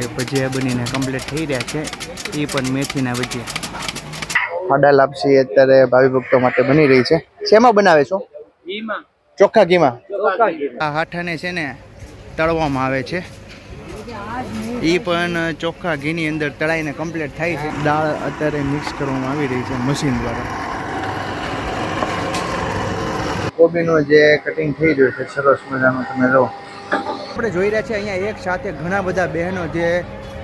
જે ભજીયા બનીને કમ્પ્લીટ થઈ રહ્યા છે એ પણ મેથીના ભજીયા. આડા લાપસી અત્યારે ભાવિ ભક્તો માટે બની રહી છે. શેમાં બનાવે છો? ચોખ્ખા ઘીમાં? આ હાઠાને છે ને તળવામાં આવે છે. એ પણ ચોખ્ખા ઘીની અંદર તળાઈને કમ્પ્લીટ થાય છે. દાળ અત્યારે મિક્સ કરવામાં આવી રહી છે મશીન દ્વારા. કોબીનું જે કટિંગ થઈ રહ્યું છે સરસ મજાનું તમે લો. આપણે જોઈ રહ્યા છે અહીંયા એક સાથે ઘણા બધા બહેનો જે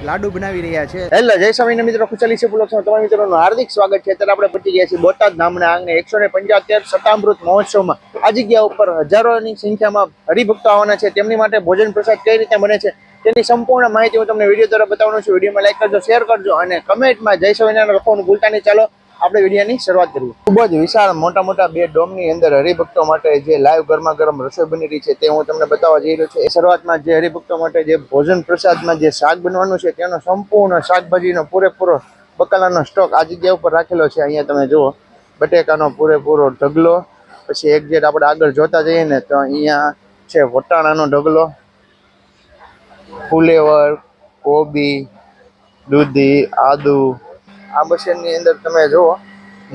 લાડુ બનાવી રહ્યા છે. હેલો, જય સ્વામી મિત્રો ખુશાલી છે પુલક્ષમાં તમારા મિત્રોનું હાર્દિક સ્વાગત છે. અત્યારે આપણે પહોંચી ગયા છીએ બોટાદ નામના આંગણે એકસો ને પંચોતેર શતામૃત મહોત્સવમાં. આ જગ્યા ઉપર હજારોની સંખ્યામાં હરિભક્તો આવવાના છે. તેમની માટે ભોજન પ્રસાદ કઈ રીતે બને છે તેની સંપૂર્ણ માહિતી હું તમને વીડિયો દ્વારા બતાવવાનો છું. વિડીયોમાં લાઈક કરજો શેર કરજો અને કમેન્ટમાં જય સ્વામિનારાયણ લખવાનું ભૂલતા નહીં. ચાલો આપણે વિડીયોની શરૂઆત કરીએ. ખૂબ જ વિશાળ મોટા મોટા બે ડોમની અંદર હરિભક્તો માટે જે લાઈવ ગરમા ગરમ રસોઈ બની રહી છે તે હું તમને બતાવવા જઈ રહ્યો છું. એ શરૂઆતમાં જે હરિભક્તો માટે જે ભોજન પ્રસાદમાં જે શાક બનવાનું છે તેનો સંપૂર્ણ શાકભાજીનો પૂરેપૂરો બકાલાનો સ્ટોક આ જગ્યા ઉપર રાખેલો છે. અહીંયા તમે જુઓ, બટેકાનો પૂરેપૂરો ઢગલો, પછી એક જેટ આપણે આગળ જોતા જઈએ ને તો અહીંયા છે વટાણાનો ઢગલો, ફુલેવર, કોબી, દૂધી, આદુ આ મશીનની અંદર તમે જુઓ,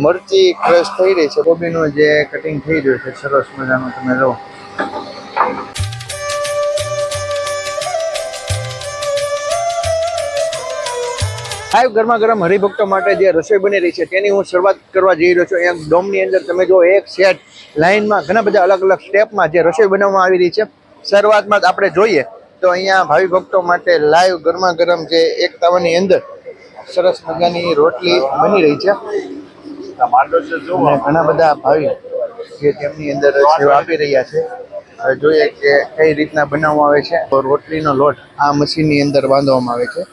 મરચી ક્રશ થઈ રહી છે. કોબીનું જે કટિંગ થઈ રહ્યું છે, સરસ મજાનું તમે જુઓ. લાઈવ ગરમા ગરમ હરિભક્તો માટે જે રસોઈ બની રહી છે, તેની હું શરૂઆત કરવા જઈ રહ્યો છું. એક ડોમની અંદર તમે જો એક સેટ લાઇનમાં ઘણા બધા અલગ અલગ સ્ટેપમાં જે રસોઈ બનાવવામાં આવી રહી છે. શરૂઆતમાં આપણે જોઈએ, તો અહીંયા ભાવિ ભક્તો માટે લાઈવ ગરમા ગરમ જે એક અંદર સરસ મજાની રોટલી બની રહી છે. ઘણા બધા ભાવિ જે તેમની અંદર સેવા આપી રહ્યા છે. જોઈએ કે કઈ રીતના બનાવવામાં આવે છે. રોટલીનો લોટ આ મશીનની અંદર બાંધવામાં આવે છે.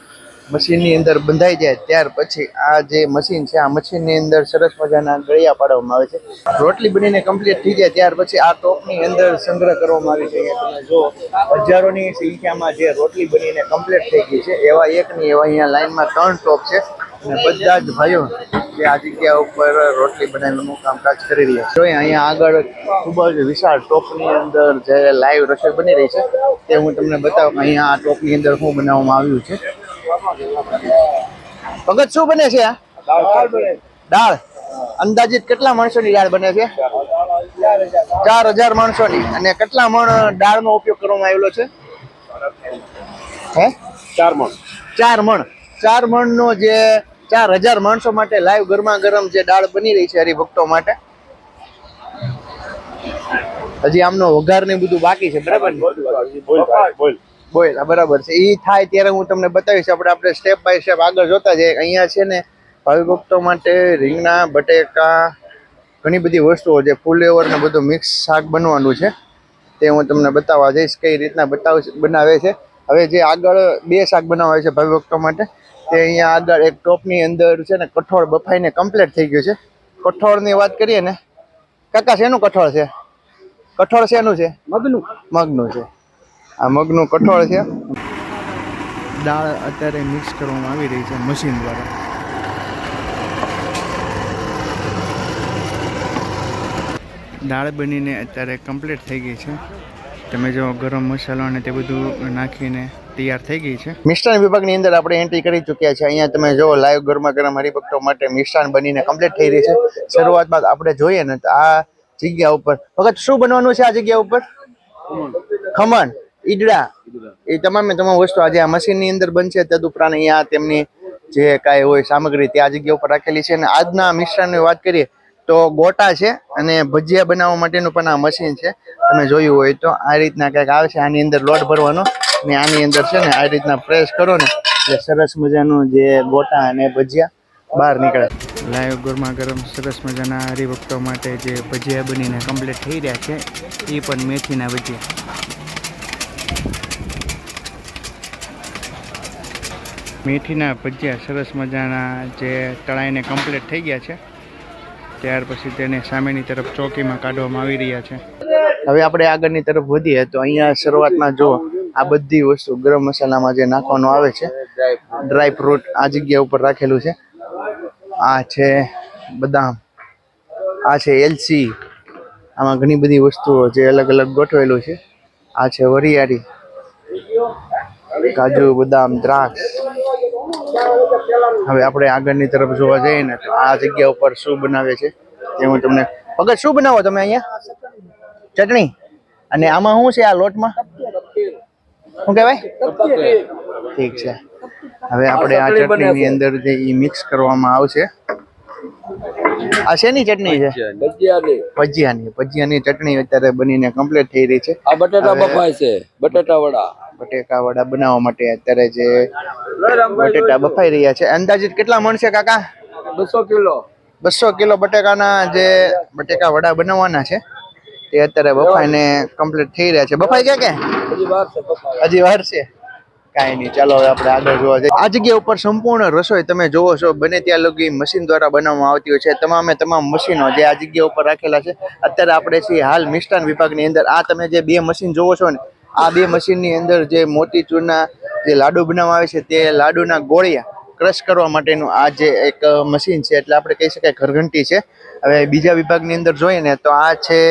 મશીનની અંદર બંધાઈ જાય ત્યાર પછી આ જે મશીન છે, આ મશીનની અંદર સરસ મજાના ગળિયા પાડવામાં આવે છે. રોટલી બનીને કમ્પ્લીટ થઈ જાય ત્યાર પછી આ ટોપની અંદર સંગ્રહ કરવામાં આવી છે. તમે જો હજારોની સંખ્યામાં જે રોટલી બનીને કમ્પ્લીટ થઈ ગઈ છે. એવા એકની એવા અહીંયા લાઈનમાં ત્રણ ટોપ છે. અને બધા જ ભાઈઓ જે આ જગ્યા ઉપર રોટલી બનાવવાનું કામકાજ કરી રહ્યા છે. અહીંયા આગળ ખૂબ જ વિશાળ ટોપની અંદર જે લાઈવ રસોઈ બની રહી છે. તે હું તમને બતાવું, અહીંયા આ ટોપની અંદર શું બનાવવામાં આવ્યું છે. ભગત શું બને છે દાળ અંદાજિત કેટલા માણસોની દાળ બને છે? ચાર હજાર માણસોની. અને કેટલા મણ દાળનો ઉપયોગ કરવામાં આવેલો છે? હે? ચાર મણ. ચાર મણ. ચાર મણનો જે ચાર હજાર માણસો માટે લાઈવ ગરમા ગરમ જે દાળ બની રહી છે હરિભક્તો માટે. હજી આમનો વઘાર ને બધું બાકી છે બરાબર બોલ બોલ. બોલ આ બરાબર છે. એ થાય ત્યારે હું તમને બતાવીશ. આપણે આપણે સ્ટેપ બાય સ્ટેપ આગળ જોતા જઈએ. અહીંયા છે ને ભાવિ ભક્તો માટે રીંગણા બટેકા ઘણી બધી વસ્તુઓ છે. ફૂલેવર ને બધું મિક્સ શાક બનવાનું છે. તે હું તમને બતાવવા જઈશ કઈ રીતના બતાવ બનાવે છે. હવે જે આગળ બે શાક બનાવવા છે ભાવિ ભક્તો માટે તે અહીંયા આગળ એક ટોપની અંદર છે ને કઠોળ બફાઈને કમ્પ્લીટ થઈ ગયું છે. કઠોળની વાત કરીએ ને કાકા શેનું કઠોળ છે? કઠોળ શેનું છે? મગનું. મગનું છે. આ મગનું કઠોળ છે. દાળ અત્યારે મિક્સ કરવામાં આવી રહી છે મશીન દ્વારા. દાળ બનીને અત્યારે કમ્પ્લીટ થઈ ગઈ છે. તમે જો ગરમ મસાલો અને તે બધું નાખીને તૈયાર થઈ ગઈ છે. મિષ્ટાન વિભાગની અંદર આપણે એન્ટ્રી કરી ચૂક્યા છે અહીંયા તમે જો લાઈવ ગરમા ગરમ હરિભક્તો માટે મિષ્ટાન બનીને કમ્પ્લીટ થઈ રહી છે. શરૂઆતમાં આપણે જોઈએ ને તો આ જગ્યા ઉપર વખત શું બનવાનું છે આ જગ્યા ઉપર? ખમણ. ઈડડા. એ તમામે તમામ વસ્તુ આજે આ મશીનની અંદર બનશે. તદુપરાંત અહીંયા તેમની જે કાંઈ હોય સામગ્રી તે આ જગ્યા ઉપર રાખેલી છે. અને આજના મિષ્ટાનની વાત કરીએ તો ગોટા છે અને ભજીયા બનાવવા માટેનું પણ આ મશીન છે. તમે જોયું હોય તો આ રીતના કંઈક આવે છે. આની અંદર લોટ ભરવાનો ને આની અંદર છે ને આ રીતના પ્રેસ કરો ને એટલે સરસ મજાનું જે ગોટા અને ભજીયા બહાર નીકળે. લાઈવ ગરમા ગરમ સરસ મજાના હરિભક્તો માટે જે ભજીયા બનીને કમ્પ્લીટ થઈ રહ્યા છે, એ પણ મેથીના ભજીયા. મેથીના ભજીયા સરસ મજાના જે તળાઈને કમ્પ્લીટ થઈ ગયા છે. ત્યાર પછી તેને સામેની તરફ ચોકીમાં કાઢવામાં આવી રહ્યા છે. હવે આપણે આગળની તરફ વધીએ તો અહીંયા શરૂઆતમાં જો આ બધી વસ્તુ ગરમ મસાલામાં જે નાખવાનું આવે છે ડ્રાય ફ્રૂટ આ જગ્યા ઉપર રાખેલું છે. આ છે બદામ, આ છે એલસી આમાં ઘણી બધી વસ્તુઓ જે અલગ અલગ ગોઠવેલું છે. આ છે વરિયાળી, કાજુ, બદામ, દ્રાક્ષ હવે આપણે આગળની તરફ જોવા જઈએ ને તો આ જગ્યા ઉપર શું બનાવે છે તે હું તમને ભગત શું બનાવો તમે અહીંયા? ચટણી? અને આમાં શું છે આ લોટમાં? શું કહેવાય? ઠીક છે. હવે આપણે આ ચટણીની અંદર જે ઈ મિક્સ કરવામાં આવશે. આ શેની ચટણી છે? ભજીયાની. ભજીયાની. ચટણી અત્યારે બનીને કમ્પ્લીટ થઈ રહી છે. આ બટેટા બફાય છે. બટેટા વડા. બટેકા વડા બનાવવા માટે અત્યારે જે બટેટા બફાઈ રહ્યા છે. અંદાજિત કેટલા મળશે કાકા? બસો કિલો. બસો કિલો બટેકાના જે બટેકા વડા બનાવવાના છે તે અત્યારે બફાઈને કમ્પ્લીટ થઈ રહ્યા છે. બફાઈ ગયા કે હજી વાર છે બફાય હજી વાર છે? કાંઈ નહીં. ચાલો હવે આપણે આગળ જોવા જઈએ. આ જગ્યા ઉપર સંપૂર્ણ રસોઈ તમે જોવો છો. બને ત્યાં લગી મશીન દ્વારા બનાવવામાં આવતી હોય છે. તમામે તમામ મશીનો જે આ જગ્યા ઉપર રાખેલા છે. અત્યારે આપણે છીએ હાલ મિષ્ટાન વિભાગની અંદર. આ તમે જે બે મશીન જોવો છો ને, આ બે મશીનની અંદર જે મોતીચૂરના જે લાડુ બનાવવા આવે છે, તે લાડુના ગોળિયા ક્રશ કરવા માટેનું આ જે એક મશીન છે, એટલે આપણે કહી શકાય ઘરઘંટી છે. હવે બીજા વિભાગની અંદર જોઈએ ને, તો આ છે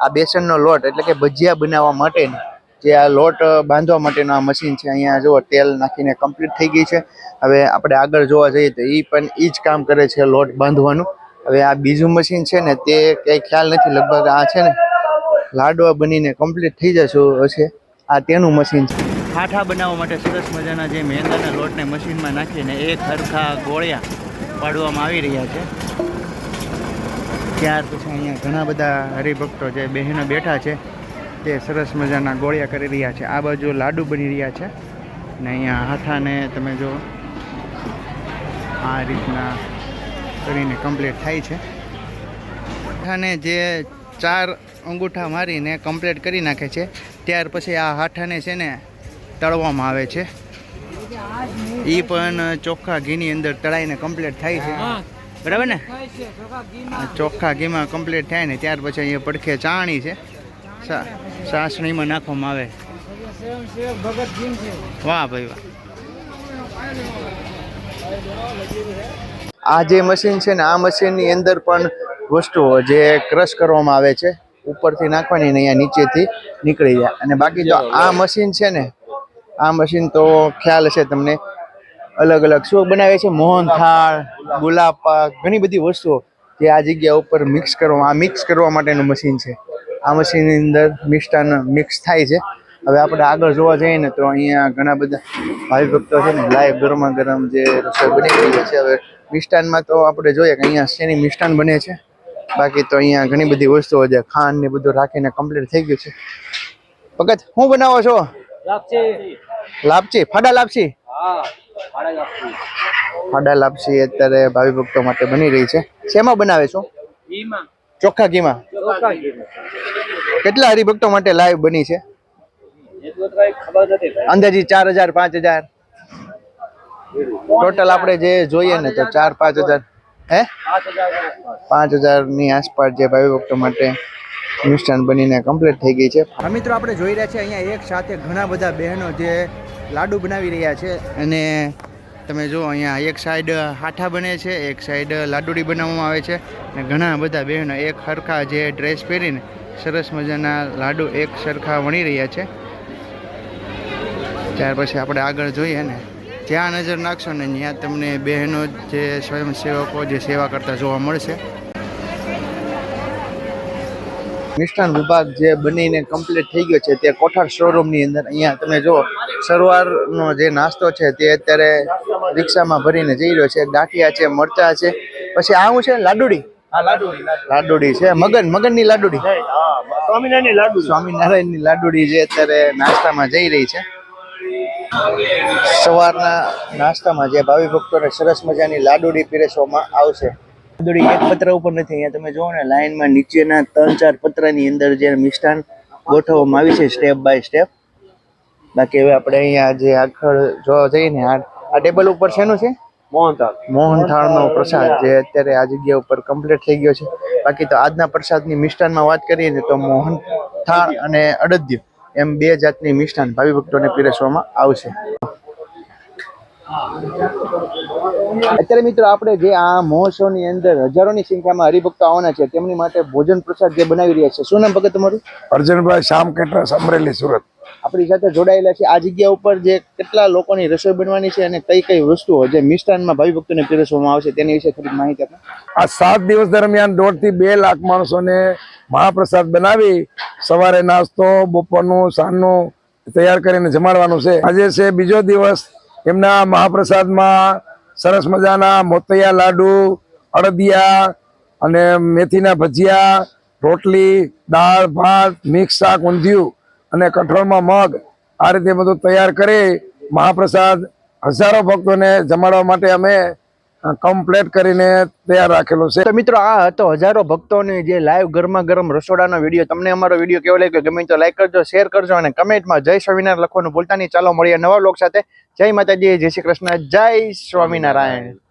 આ બેસનનો લોટ, એટલે કે ભજીયા બનાવવા માટેનું. જે આ લોટ બાંધવા માટેનું આ મશીન છે, અહીંયા જુઓ, તેલ નાખીને કમ્પ્લીટ થઈ ગઈ છે. હવે આપણે આગળ જોવા જઈએ તો એ પણ એ જ કામ કરે છે લોટ બાંધવાનું. હવે આ બીજું મશીન છે ને, તે કંઈ ખ્યાલ નથી, લગભગ આ છે ને, લાડવા બનીને કમ્પ્લીટ થઈ જશું હશે. આ તેનું મશીન છે. ઠાઠા બનાવવા માટે સરસ મજાના જે મેંદાના લોટને મશીનમાં નાખીને એક હરખા ગોળિયા પાડવામાં આવી રહ્યા છે. ત્યાર પછી અહીંયા ઘણા બધા હરિભક્તો જે બહેનો બેઠા છે તે સરસ મજાના ગોળિયા કરી રહ્યા છે. આ બાજુ લાડુ બની રહ્યા છે. ને અહીંયા હાથાને તમે જો આ રીતના કરીને કમ્પ્લીટ થાય છે. હાથાને જે ચાર અંગૂઠા મારીને કમ્પ્લીટ કરી નાખે છે ત્યાર પછી આ હાથાને છે ને તળવામાં આવે છે. એ પણ ચોખ્ખા ઘીની અંદર તળાઈને કમ્પ્લીટ થાય છે. બરાબર ને? ચોખ્ખા ઘીમાં. કમ્પ્લીટ થાય ને ત્યાર પછી અહીંયા પડખે ચાણી છે. સાસણીમાં નાખવામાં આવે. વાહ ભાઈ વાહ. આ જે મશીન છે ને, આ મશીનની અંદર પણ વસ્તુઓ જે ક્રશ કરવામાં આવે છે, ઉપરથી નાખવાની ને અહીંયા નીચેથી નીકળી જાય. અને બાકી તો આ મશીન છે ને, આ મશીન તો ખ્યાલ હશે તમને, અલગ અલગ શું બનાવે છે? મોહનથાળ ગુલાબ પાક, ઘણી બધી વસ્તુઓ જે આ જગ્યા ઉપર મિક્સ કરવા, આ મિક્સ કરવા માટેનું મશીન છે. આ મશીનની અંદર મિષ્ટાન મિક્સ થાય છે. હવે આપણે આગળ જોવા જઈએ ને તો અહીંયા ઘણા બધા ભાવિ ભક્તો છે ને લાઈવ ગરમા ગરમ જે રસોઈ બની રહી છે. હવે મિષ્ટાનમાં તો આપણે જોઈએ કે અહીંયા શેની મિષ્ટાન બને છે. બાકી તો અહીંયા ઘણી બધી વસ્તુઓ છે. ખાંડ ને બધું રાખીને કમ્પ્લીટ થઈ ગયું છે. ભગત શું બનાવો છો? લાપસી. ફાડા લાપસી? ફાડા લાપસી. અત્યારે ભાવિ ભક્તો માટે બની રહી છે. શેમાં બનાવે છો? ચોખ્ખા ઘીમાં? કેટલા હરિભક્તો માટે લાઈવ બની છે? અંદાજી ચાર હજાર, પાંચ હજાર? ટોટલ આપણે જે જોઈએ ને તો ચાર, પાંચ હજાર. હે? પાંચ હજારની આસપાસ જે ભાવિભક્તો માટે અનુષ્ઠાન બનીને કમ્પ્લીટ થઈ ગઈ છે. આ મિત્રો, આપણે જોઈ રહ્યા છીએ, અહીંયા એક સાથે ઘણા બધા બહેનો જે લાડુ બનાવી રહ્યા છે અને તમે જો અહીંયા એક સાઈડ હાઠા બને છે, એક સાઈડ લાડુડી બનાવવામાં આવે છે. અને ઘણા બધા બહેનો એક સરખા જે ડ્રેસ પહેરીને સરસ મજાના લાડુ એક સરખા વણી રહ્યા છે. ત્યાર પછી આપણે આગળ જોઈએ ને. જ્યાં નજર નાખશો ને ત્યાં તમને બહેનો જે સ્વયંસેવકો જે સેવા કરતા જોવા મળશે. મિષ્ટાન વિભાગ જે બનીને કમ્પ્લીટ થઈ ગયો છે તે કોઠાર શોરૂમની અંદર. અહીંયા તમે જો સરવારનો જે નાસ્તો છે તે અત્યારે રિક્ષામાં ભરીને જઈ રહ્યો છે. ગાંઠિયા છે મરચા છે. પછી આ છે? લાડુડી? લાડુડી છે. મગન મગનની લાડુડી? સ્વામિનારાયણ લાડુ સ્વામિનારાયણની લાડુડી જે અત્યારે નાસ્તામાં જઈ રહી છે. સવારના નાસ્તામાં જે ભાવિ ભક્તોને સરસ મજાની લાડુડી પીરસવામાં આવશે. લાડુડી એક પત્ર ઉપર નથી અહીંયા તમે જોવો ને લાઈનમાં નીચેના ત્રણ ચાર પત્રની અંદર જે મિષ્ટાન ગોઠવવામાં આવી છે સ્ટેપ બાય સ્ટેપ બાકી હવે આપણે અહીંયા જે આગળ જોવા જઈએ ને આ આ ટેબલ ઉપર શેનું છે? મોહનથાળ. મોહનથાળનો પ્રસાદ જે અત્યારે આ જગ્યા ઉપર કમ્પ્લીટ થઈ ગયો છે. બાકી તો આજના પ્રસાદની મિષ્ટાનમાં વાત કરીએ ને તો મોહનથાળ અને અડદિયું એમ બે જાતની મિષ્ટાન ભાવિ ભક્તોને પીરસવામાં આવશે. અત્યારે મિત્રો આપણે જે આ મહોત્સવની અંદર હજારોની સંખ્યામાં હરિભક્તો આવવાના છે તેમની માટે ભોજન પ્રસાદ જે બનાવી રહ્યા છે શું નામ ભગત તમારું? અર્જુનભાઈ શામ કેટરસ અમરેલી સુરત. આપણી સાથે જોડાયેલા છે. આ જગ્યા ઉપર જે કેટલા લોકોની રસોઈ બનવાની છે અને કઈ કઈ વસ્તુઓ જે મિષ્ટાનમાં ભાવિ ભક્તોને પીરસવામાં આવશે તેની વિશે થોડીક માહિતી આપો. આ સાત દિવસ દરમિયાન દોઢથી બે લાખ માણસોને મહાપ્રસાદ બનાવી સવારે નાસ્તો બપોરનું સાંજનું તૈયાર કરીને જમાડવાનું છે. આજે છે બીજો દિવસ એમના મહાપ્રસાદમાં સરસ મજાના મોતૈયા લાડુ, અડદિયા અને મેથીના ભજીયા, રોટલી, દાળ, ભાત, મિક્સ શાક, ઊંધિયું અને કઠોળમાં મગ આ રીતે બધું તૈયાર કરી મહાપ્રસાદ હજારો ભક્તોને જમાડવા માટે અમે કમ્પ્લેટ કરીને તૈયાર રાખેલો છે. તો મિત્રો, આ હતો હજારો ભક્તોની જે લાઈવ ગરમા ગરમ રસોડાનો વીડિયો તમને અમારો વીડિયો કેવો લાગ્યો? ગમે તો લાઈક કરજો શેર કરજો અને કમેન્ટમાં જય સ્વામિનારાયણ લખવાનું ભૂલતા નહીં. ચાલો, મળીએ નવા લોક સાથે. જય માતાજી, જય શ્રી કૃષ્ણ, જય સ્વામિનારાયણ.